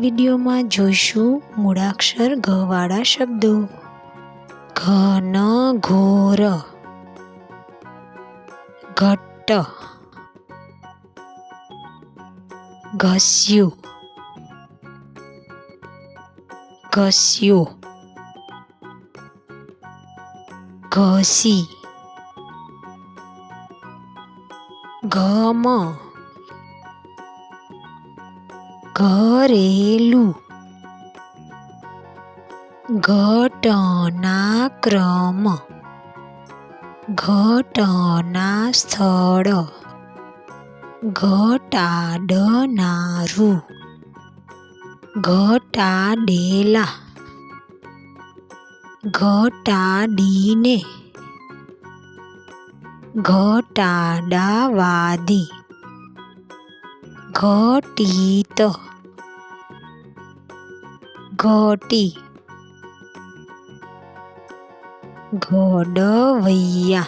વિડીયોમાં જોઈશું મૂળાક્ષર ઘવાળા શબ્દો. ઘન ઘોર. ઘટ્ટ. ઘસ્યું. ઘસ્યો. ઘસી. ઘમ. ઘરેલું ઘટના ક્રમ ઘટના સ્થળ ઘટાડનારું. ઘટાડેલા. ઘટાડીને. ઘટાડાવાદી. ઘટીત. ઘટી. ઘડવૈયા.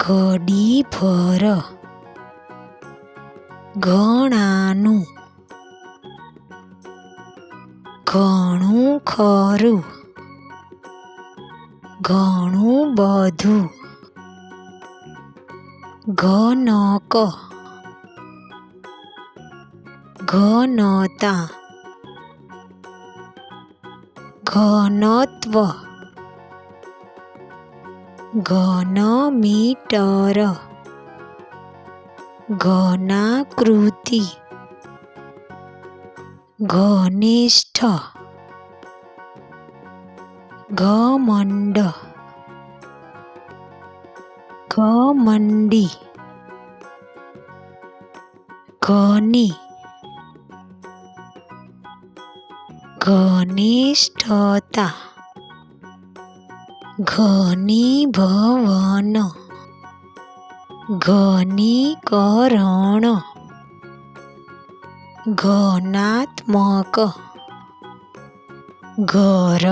ઘડી ભર. ઘણાનું. ઘણું ખરું. ઘણું બધું. ઘનક. ઘનતા. ઘનત્વ. ઘન મીટર. ઘનાકૃતિ. ઘનિષ્ઠ. ઘમંડ. ઘમંડી. ઘની. ઘનિષ્ઠતા. ઘનીભવન. ઘનીકરણ. ઘનાત્મક. ઘર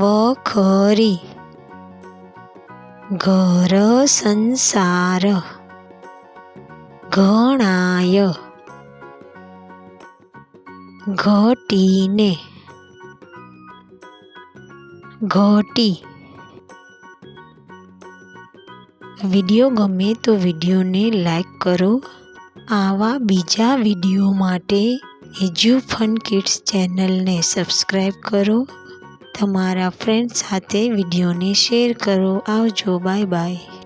વખરી ઘર સંસાર ઘણાય ઘટીને. ઘટી. વીડિયો ગમે તો વિડીયોને લાઈક કરો. આવા બીજા વીડિયો માટે એજ્યુ ફન કિડ્સ ચેનલને સબસ્ક્રાઈબ કરો. તમારા ફ્રેન્ડ સાથે વિડીયોને શેર કરો. આવજો બાય બાય